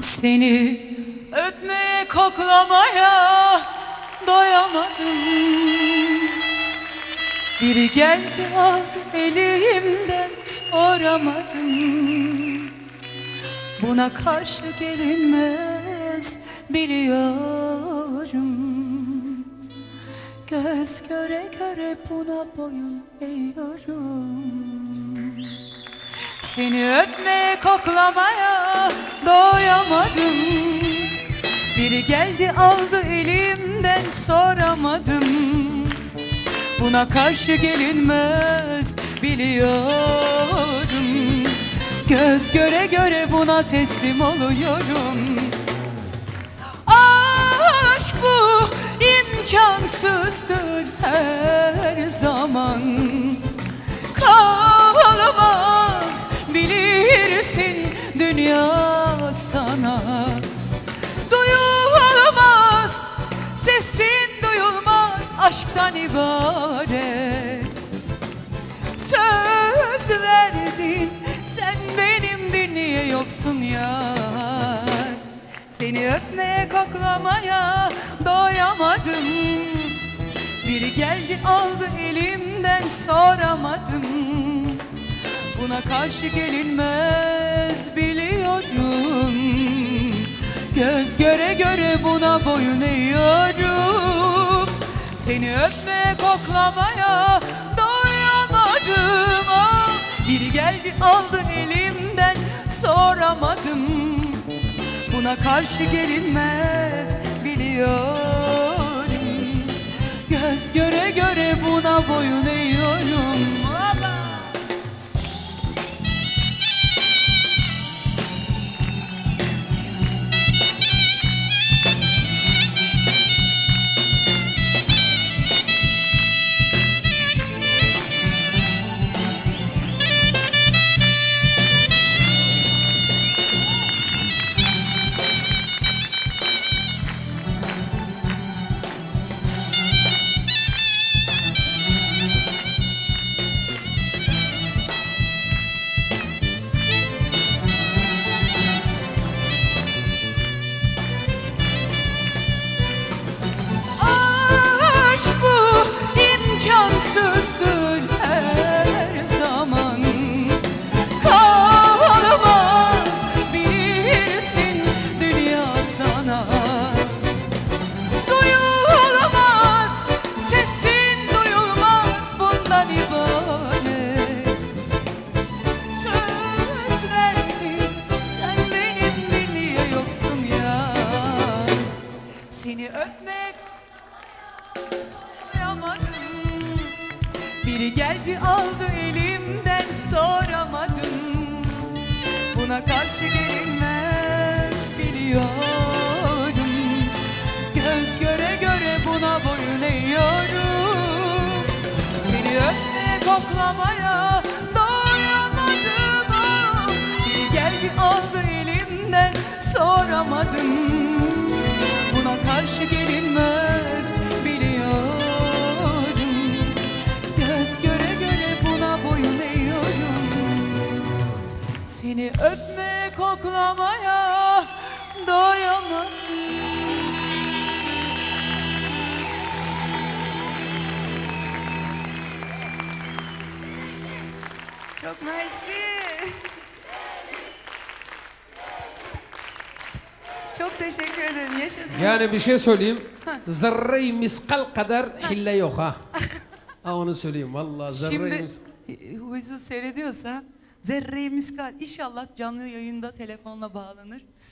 Seni öpmeye koklamaya doyamadım. Biri geldi aldı elimden soramadım. Buna karşı gelinmez biliyorum. Göz göre göre buna boyun eğiyorum Seni öpmeye koklamaya doyamadım. Biri geldi aldı elimden soramadım. Buna karşı gelinmez biliyorum. Göz göre göre buna teslim oluyorum. Aşk bu imkansızdır her zaman. Bilirsin dünya sana. Duyulmaz sesin duyulmaz aşktan ibaret. Söz verdin sen benimdir niye yoksun yar. Seni öpmeye koklamaya doyamadım. Biri geldi aldı elimden soramadım Buna karşı gelinmez biliyorum. Göz göre göre buna boyun eğiyorum. Seni öpmeye koklamaya doyamadım. Ah, Biri geldi aldı elimden soramadım. Buna karşı gelinmez biliyorum. Göz göre göre buna boyun sana Duyulmaz sesin duyulmaz bundan ibaret. Söz verdin sen benim niye yoksun ya. Seni öpmek yapamadım. Biri geldi aldı elimden koklamaya doyamadım. Ah. Geldi aldı elimden soramadım. Buna karşı gelinmez biliyorum Göz göre göre buna boyun eğiyorum Seni öpmeye koklamaya doyamadım Çok mersi. Çok teşekkür ederim. Yaşasın. Yani bir şey söyleyeyim. Zerre-i miskal kadar hille yok ha. Ha onu söyleyeyim vallahi zerre-i Şimdi mis- Huysuz seyrediyorsa zerre miskal inşallah canlı yayında telefonla bağlanır.